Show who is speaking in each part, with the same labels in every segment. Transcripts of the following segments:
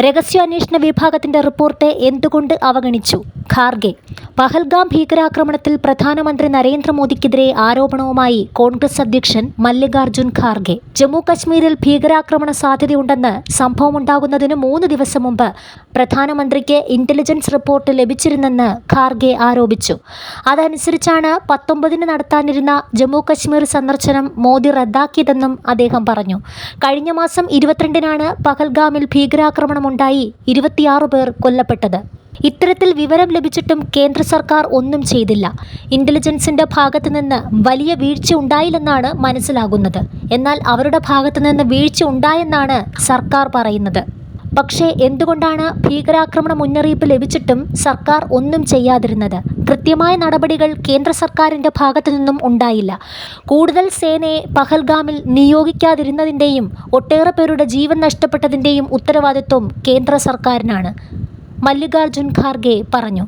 Speaker 1: രഹസ്യാന്വേഷണ വിഭാഗത്തിന്റെ റിപ്പോർട്ട് എന്തുകൊണ്ട് അവഗണിച്ചു? ഖാർഗെ പഹൽഗാം ഭീകരാക്രമണത്തിൽ പ്രധാനമന്ത്രി നരേന്ദ്രമോദിക്കെതിരെ ആരോപണവുമായി കോൺഗ്രസ് അധ്യക്ഷൻ മല്ലികാർജുൻ ഖാർഗെ. ജമ്മു കശ്മീരിൽ ഭീകരാക്രമണ സാധ്യതയുണ്ടെന്ന് സംഭവമുണ്ടാകുന്നതിന് മൂന്ന് ദിവസം മുമ്പ് പ്രധാനമന്ത്രിക്ക് ഇന്റലിജൻസ് റിപ്പോർട്ട് ലഭിച്ചിരുന്നെന്ന് ഖാർഗെ ആരോപിച്ചു. അതനുസരിച്ചാണ് പത്തൊമ്പതിന് നടത്താനിരുന്ന ജമ്മു കശ്മീർ സന്ദർശനം മോദി റദ്ദാക്കിയതെന്നും അദ്ദേഹം പറഞ്ഞു. കഴിഞ്ഞ മാസം ഇരുപത്തിരണ്ടിനാണ് പഹൽഗാമിൽ ഭീകരാക്രമണമുണ്ടായി ഇരുപത്തിയാറ് പേർ കൊല്ലപ്പെട്ടത്. ഇത്തരത്തിൽ വിവരം ലഭിച്ചിട്ടും കേന്ദ്ര സർക്കാർ ഒന്നും ചെയ്തില്ല. ഇന്റലിജൻസിന്റെ ഭാഗത്തു നിന്ന് വലിയ വീഴ്ച ഉണ്ടായില്ലെന്നാണ് മനസ്സിലാകുന്നത്. എന്നാൽ അവരുടെ ഭാഗത്തു നിന്ന് വീഴ്ച ഉണ്ടായെന്നാണ് സർക്കാർ പറയുന്നത്. പക്ഷേ എന്തുകൊണ്ടാണ് ഭീകരാക്രമണ മുന്നറിയിപ്പ് ലഭിച്ചിട്ടും സർക്കാർ ഒന്നും ചെയ്യാതിരുന്നത്? കൃത്യമായ നടപടികൾ കേന്ദ്ര സർക്കാരിന്റെ ഭാഗത്തു നിന്നും ഉണ്ടായില്ല. കൂടുതൽ സേനയെ പഹൽഗാമിൽ നിയോഗിക്കാതിരുന്നതിന്റെയും ഒട്ടേറെ പേരുടെ ജീവൻ നഷ്ടപ്പെട്ടതിന്റെയും ഉത്തരവാദിത്വം കേന്ദ്ര സർക്കാരിനാണ്. മല്ലികാർജുൻ ഖാർഗെ പറഞ്ഞു.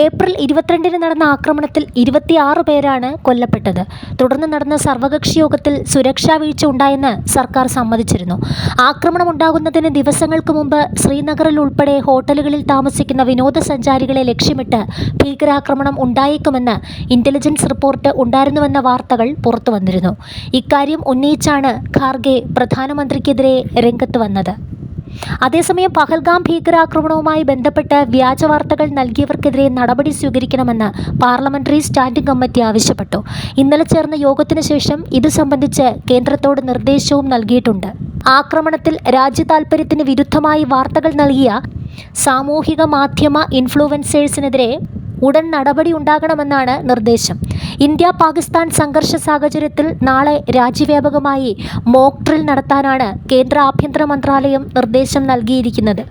Speaker 1: ഏപ്രിൽ ഇരുപത്തിരണ്ടിന് നടന്ന ആക്രമണത്തിൽ ഇരുപത്തിയാറ് പേരാണ് കൊല്ലപ്പെട്ടത്. തുടർന്ന് നടന്ന സർവകക്ഷി യോഗത്തിൽ സുരക്ഷാ വീഴ്ച ഉണ്ടായെന്ന് സർക്കാർ സമ്മതിച്ചിരുന്നു. ആക്രമണം ഉണ്ടാകുന്നതിന് ദിവസങ്ങൾക്ക് മുമ്പ് ശ്രീനഗറിൽ ഉൾപ്പെടെ ഹോട്ടലുകളിൽ താമസിക്കുന്ന വിനോദസഞ്ചാരികളെ ലക്ഷ്യമിട്ട് ഭീകരാക്രമണം ഉണ്ടായേക്കുമെന്ന് ഇന്റലിജൻസ് റിപ്പോർട്ട് ഉണ്ടായിരുന്നുവെന്ന വാർത്തകൾ പുറത്തു വന്നിരുന്നു ഇക്കാര്യം ഉന്നയിച്ചാണ് ഖാർഗെ പ്രധാനമന്ത്രിക്കെതിരെ രംഗത്ത് വന്നത്. അതേസമയം പഹൽഗാം ഭീകരാക്രമണവുമായി ബന്ധപ്പെട്ട് വ്യാജ വാർത്തകൾ നൽകിയവർക്കെതിരെ നടപടി സ്വീകരിക്കണമെന്ന് പാർലമെന്ററി സ്റ്റാൻഡിംഗ് കമ്മിറ്റി ആവശ്യപ്പെട്ടു. ഇന്നലെ ചേർന്ന യോഗത്തിന് ശേഷം ഇത് സംബന്ധിച്ച് കേന്ദ്രത്തോട് നിർദ്ദേശവും നൽകിയിട്ടുണ്ട്. ആക്രമണത്തിൽ രാജ്യതാൽപര്യത്തിന് വിരുദ്ധമായി വാർത്തകൾ നൽകിയ സാമൂഹിക മാധ്യമ ഇൻഫ്ലുവൻസേഴ്സിനെതിരെ ഉടൻ നടപടി ഉണ്ടാകണമെന്നാണ് നിർദ്ദേശം. ഇന്ത്യ പാകിസ്ഥാൻ സംഘർഷ സാഹചര്യത്തിൽ നാളെ രാജ്യവ്യാപകമായി മോക് ഡ്രിൽ നടത്താനാണ് കേന്ദ്ര ആഭ്യന്തര മന്ത്രാലയം നിർദ്ദേശം നൽകിയിരിക്കുന്നത്.